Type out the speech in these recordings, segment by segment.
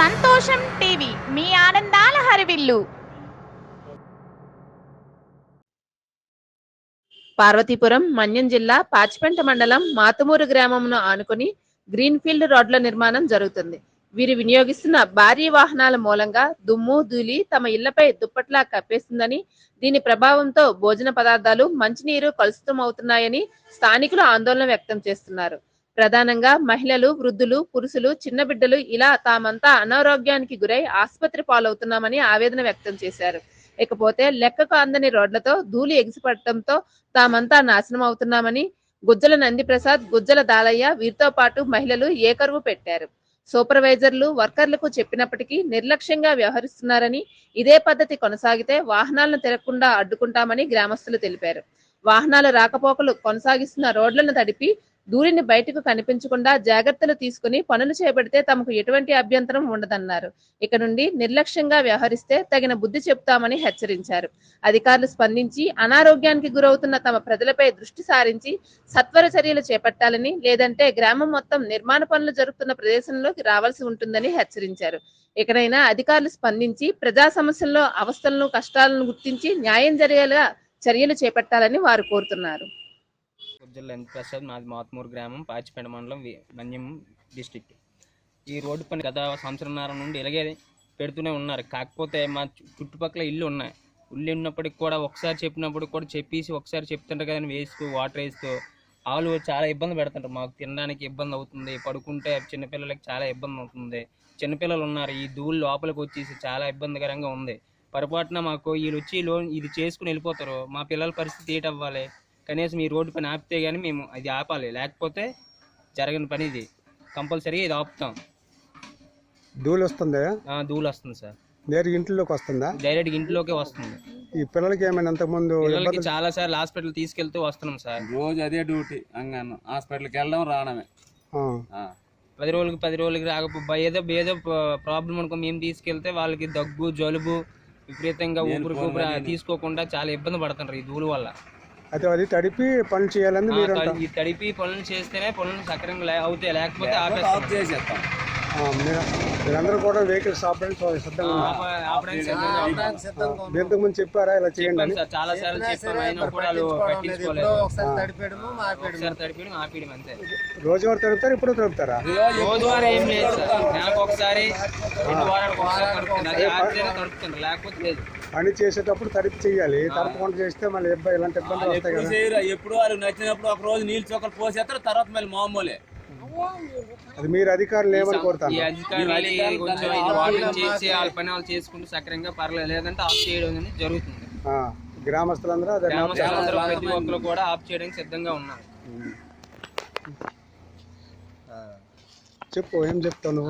సంతోషం టీవీ. మీ ఆనందాల హరివిల్లు. పార్వతీపురం మన్యం జిల్లా పాచిపెంట మండలం మాతుమూరు గ్రామంను ఆనుకుని గ్రీన్ఫీల్డ్ రోడ్ల నిర్మాణం జరుగుతుంది. వీరు వినియోగిస్తున్న భారీ వాహనాల మూలంగా దుమ్ము ధూళి తమ ఇళ్ళపై దుప్పట్లా కప్పేస్తుందని దీని ప్రభావంతో భోజన పదార్థాలు మంచినీరు కలుషితం అవుతున్నాయని స్థానికులు ఆందోళన వ్యక్తం చేస్తున్నారు. ప్రధానంగా మహిళలు వృద్ధులు పురుషులు చిన్న బిడ్డలు ఇలా తామంతా అనారోగ్యానికి గురై ఆసుపత్రి పాలవుతున్నామని ఆవేదన వ్యక్తం చేశారు. ఇకపోతే లెక్కకు అందని రోడ్లతో ధూళి ఎగిసిపడటంతో తామంతా నాశనం అవుతున్నామని గుజ్జల నందిప్రసాద్ గుజ్జల దాలయ్య వీరితో పాటు మహిళలు ఏకరువు పెట్టారు. సూపర్వైజర్లు వర్కర్లకు చెప్పినప్పటికీ నిర్లక్ష్యంగా వ్యవహరిస్తున్నారని ఇదే పద్ధతి కొనసాగితే వాహనాలను తిరగకుండా అడ్డుకుంటామని గ్రామస్తులు తెలిపారు. వాహనాల రాకపోకలు కొనసాగిస్తున్న రోడ్లను తడిపి ధూళిని బయటకు కనిపించకుండా జాగ్రత్తలు తీసుకుని పనులు చేపడితే తమకు ఎటువంటి అభ్యంతరం ఉండదన్నారు. ఇక నుండి నిర్లక్ష్యంగా వ్యవహరిస్తే తగిన బుద్ధి చెప్తామని హెచ్చరించారు. అధికారులు స్పందించి అనారోగ్యానికి గురవుతున్న తమ ప్రజలపై దృష్టి సారించి సత్వర చర్యలు చేపట్టాలని లేదంటే గ్రామం మొత్తం నిర్మాణ పనులు జరుగుతున్న ప్రదేశంలోకి రావాల్సి ఉంటుందని హెచ్చరించారు. ఇకనైనా అధికారులు స్పందించి ప్రజా సమస్యల్లో అవస్థలను కష్టాలను గుర్తించి న్యాయం జరిగేలా చర్యలు చేపట్టాలని వారు కోరుతున్నారు. గుజ్జల ప్రసాద్ మాది మాత్మూరు గ్రామం పాచిపేట మండలం వి- మన్యం డిస్టిక్. ఈ రోడ్డు పని గత సంవత్సరంన్నర నుండి ఇలాగే పెడుతూనే ఉన్నారు. కాకపోతే మా చుట్టుపక్కల ఇల్లు ఉన్నాయి. ఇల్లు ఉన్నప్పటికి కూడా ఒకసారి చెప్పినప్పటికి కూడా చెప్పేసి ఒకసారి చెప్తుంటారు కదా అని వేస్తూ వాటర్ వేస్తూ. వాళ్ళు చాలా ఇబ్బంది పెడుతుంటారు. మాకు తినడానికి ఇబ్బంది అవుతుంది. పడుకుంటే చిన్నపిల్లలకి చాలా ఇబ్బంది అవుతుంది. చిన్నపిల్లలు ఉన్నారు. ఈ ధూళి లోపలికి వచ్చేసి చాలా ఇబ్బందికరంగా ఉంది. పొరపాటున మాకు వీళ్ళు వచ్చి లోన్ ఇది చేసుకుని వెళ్ళిపోతారు. మా పిల్లల పరిస్థితి ఏటవ్వాలి? కనీసం మీ రోడ్డు పని ఆపితే కానీ మేము అది ఆపాలి. లేకపోతే జరగని పని ఇది. కంపల్సరీ ఇది ఆపుతాం. ధూళి వస్తుంది? ధూళి వస్తుంది సార్. డైరెక్ట్ ఇంట్లోకి వస్తుందా? డైరెక్ట్ ఇంట్లోకే వస్తుంది. ఈ పిల్లలకి ఏమైనా అంతకుముందు చాలా సార్లు హాస్పిటల్ తీసుకెళ్తూ వస్తున్నాం సార్. రోజు అదే డ్యూటీ అంగన్ను హాస్పిటల్కి వెళ్ళడం రావడమే. పది రోజులకి పది రోజులకి రాకపోతే ఏదో ఏదో ప్రాబ్లం అనుకో మేము తీసుకెళ్తే వాళ్ళకి దగ్గు జలుబు విపరీతంగా ఊపిరి తీసుకోకుండా చాలా ఇబ్బంది పడుతున్నారు ఈ ధూళి వల్ల. అయితే అది తడిపి పనులు చేయాలని మీరు ఈ తడిపి పనులు చేస్తేనే పనులు సక్రంగా లే- అవుతాయి. లేకపోతే ఆఫ్ చేసేస్తాం. మీరందరూ కూడా వెహికల్స్ ఆపడానికి సిద్ధంగా ఇంతకు ముందు చెప్పారా ఇలా చేయండి అని? సార్ చాలా సార్లు రోజువారీ తడుపుతారు ఇప్పుడు తడుపుతారా? రోజువారీ ఏం లేదు నెలకు ఒకసారి లేకపోతే పని చేసేటప్పుడు తడిపి చేయాలి. తడపకుండా చేస్తే మళ్ళీ ఇబ్బంది ఇలాంటి ఇబ్బందులు వస్తాయి కదా. ఎప్పుడు వారు నచ్చినప్పుడు ఒక రోజు నీళ్ళు చొక్కలు పోసేస్తారు తర్వాత మళ్ళీ మామూలే. అది మీరు అధికారులు ఏమని ఈ కోరుతాను. అధికారులు కొంచెం ఇది వాటిని చేసి వాళ్ళ పని వాళ్ళు చేసుకుంటూ సక్రంగా పర్లేదు లేదంటే ఆఫ్ చేయడం అనేది జరుగుతుంది. ఆ, గ్రామస్తులందరూ అదే గ్రామస్తులందరూ ప్రతి ఒక్కరు కూడా ఆఫ్ చేయడానికి సిద్ధంగా ఉన్నారు. చెప్పు ఏం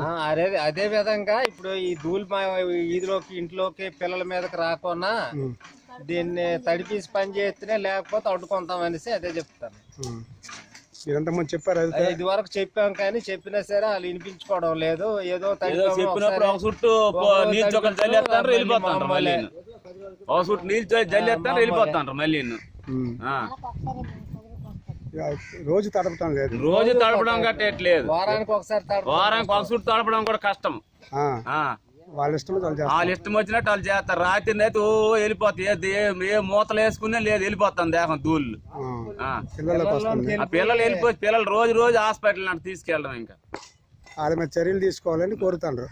ఆ, అదే అదే విధంగా ఇప్పుడు ఈ ధూళి మా ఈదిలోకి ఇంట్లోకి పిల్లల మీదకి రాకుండా దీన్ని తడిపేసి పని చేస్తేనే లేకపోతే అడ్డుకుంటాం అనేసి అదే చెప్తాను. మీరంతా ముందు చెప్పారు అది ఇది వరకు చెప్పాం కానీ చెప్పినా సరే వాళ్ళు వినిపించుకోవడం లేదు. ఏదో చెప్పినప్పుడు ఒక. చుట్టూ నీళ్ళు జల్లేస్తారు మళ్ళీ. ఒక చుట్టూ నీళ్ళు జల్లేస్తారు మళ్ళీ రోజు తడపటం లేదు. రోజు తడపడం గట్టేట్లేదు. వారానికి ఒకసారి వారానికి ఒక చుట్టూ తడపడం కూడా కష్టం. ఆ, ఆ. వాళ్ళ ఇష్టం వాళ్ళు ఇష్టం వచ్చినట్టు వాళ్ళు చేస్తారు. రాత్రి అయితే ఓ వెళ్ళిపోతాయి. ఏ- మూతలు వేసుకునే లేదు వెళ్ళిపోతాం దేహం దూళ్ళు పిల్లలు వెళ్ళిపోయి పిల్లలు రోజు రోజు హాస్పిటల్ అంటే తీసుకెళ్ళడం ఇంకా. వాళ్ళ మీద చర్యలు తీసుకోవాలని కోరుతాను.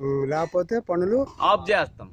ఉమ్, లేకపోతే పనులు ఆఫ్ చేస్తాం.